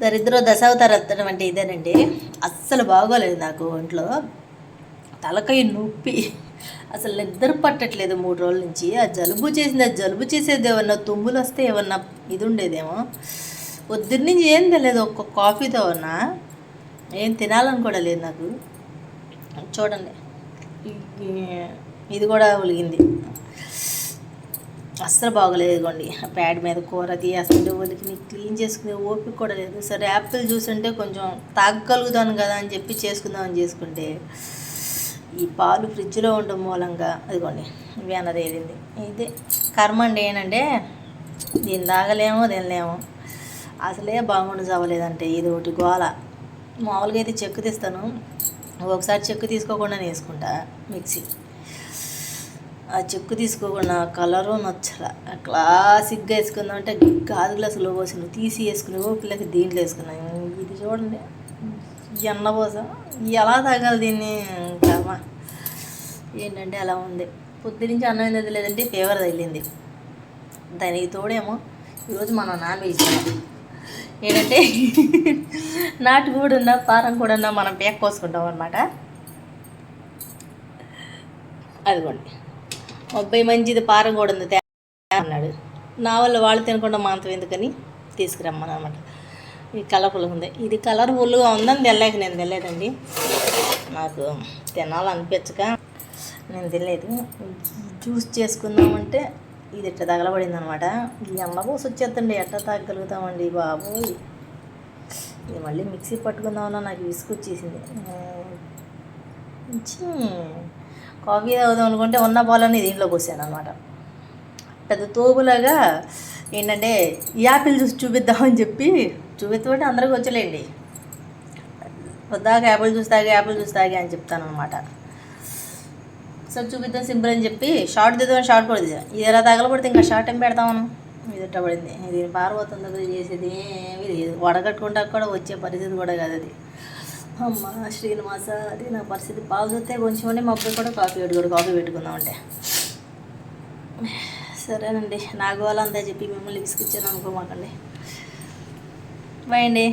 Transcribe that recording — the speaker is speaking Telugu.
దరిద్ర దశావతారం అంటే ఇదేనండి. అస్సలు బాగోలేదు నాకు ఒంట్లో. తలకాయ నొప్పి. అసలు నిద్ర పట్టట్లేదు మూడు రోజుల నుంచి. ఆ జలుబు చేసింది ఆ జలుబు చేసేది ఏమన్నా తుమ్ములు వస్తే ఏమన్నా ఇది ఉండేదేమో. పొద్దున్న నుంచి ఏం తెలియదు ఒక్క కాఫీతో ఉన్నా. ఏం తినాలని కూడా లేదు నాకు. చూడండి. ఇది కూడా ఒలిగింది. అస్సలు బాగోలేదు ఇదిగోండి. ఆ ప్యాడ్ మీద కూర తీయేస్తుంటే వాళ్ళకి నీకు క్లీన్ చేసుకునే ఓపిక కూడా లేదు. సరే యాపిల్ జ్యూస్ అంటే కొంచెం తాగగలుగుతాను కదా అని చెప్పి చేసుకుందాం అని చేసుకుంటే ఈ పాలు ఫ్రిడ్జ్లో ఉండడం మూలంగా అదిగోండి వెన తేలింది ఇదే కర్మ అండి ఏంటంటే దీన్ని తాగలేము తినలేము. అసలే బాగుండు చవ్వలేదంటే ఇది ఒకటి గోల. మామూలుగా అయితే చెక్కు తీస్తాను. ఒకసారి చెక్కు తీసుకోకుండా వేసుకుంటా మిక్సీ. ఆ చెక్కు తీసుకోకుండా కలరు నచ్చల. క్లాసిక్గా వేసుకుందాం అంటే గాజు గ్లాసులో పోసిన తీసి వేసుకుని పిల్లలకి పిల్లకి దీంట్లో వేసుకున్నాను ఇది చూడండి. ఎన్న పోసా? ఎలా తాగాలి దీన్ని? కర్మ. ఏంటంటే అలా ఉంది. పొద్దు నుంచి అన్నం ఏం లేదంటే ఫీవర్ తగిలింది. దానికి తోడేమో ఈరోజు మనం నాన్ వెజ్ ఏంటంటే నాటు కూడా ఉన్న పారం కూడా ఉన్న మనం పేక్ కోసుకుంటాం అనమాట అదిగోండి. అబ్బాయి మంచిది పారం కూడా ఉంది తే అన్నాడు. నా వల్ల వాళ్ళు తినకుండా మాంతం ఎందుకని తీసుకురమ్మను అనమాట ఇది కలర్ఫుల్గా ఉంది. ఇది కలర్ఫుల్గా ఉందని తెల్లాక నేను తెలియదండి నాకు తినాలనిపించక నేను తెలియదు జ్యూస్ చేసుకుందామంటే ఇది ఇట్లా తగలబడింది అనమాట ఈ అమ్మబోసి వచ్చేద్దండి ఎట్లా తగ్గలుగుతామండి బాబోయ్ ఇది మళ్ళీ మిక్సీ పట్టుకుందామన్నా నాకు విసుకొచ్చేసింది కాఫీ తాగుదాం అనుకుంటే ఉన్న పాలని దీంట్లో పోసాను అనమాట పెద్ద తోపులాగా ఏంటంటే ఈ యాపిల్ జ్యూస్ చూపిద్దామని చెప్పి చూపిద్దామంటే అందరికి వచ్చలేండి. పొద్దాక యాపిల్ జ్యూస్ తాగి యాపిల్ జ్యూస్ తాగి అని చెప్తాను అనమాట సార్ చూపిద్దాం సింపుల్ అని చెప్పి షార్ట్ దిద్దామని షార్ట్ కూడా ఇది ఎలా తగలబడితే ఇంకా షార్ట్ ఏం పెడతామను ఇది ఇట్ట పడింది? ఇది పారిపోతుంది కదా చేసేది ఏమీ లేదు. వడగట్టుకుంటా కూడా వచ్చే పరిస్థితి కూడా కాదు అది. అమ్మ శ్రీనివాస అది నా పరిస్థితి. బాగుతే కొంచెం మా అబ్బాయి కూడా కాఫీ పెట్టుకోడు కాఫీ పెట్టుకుందాం అంటే సరేనండి నాకు వాళ్ళంతా చెప్పి మిమ్మల్ని తీసుకొచ్చాను అనుకోమాకండి. బాయ్ అండి.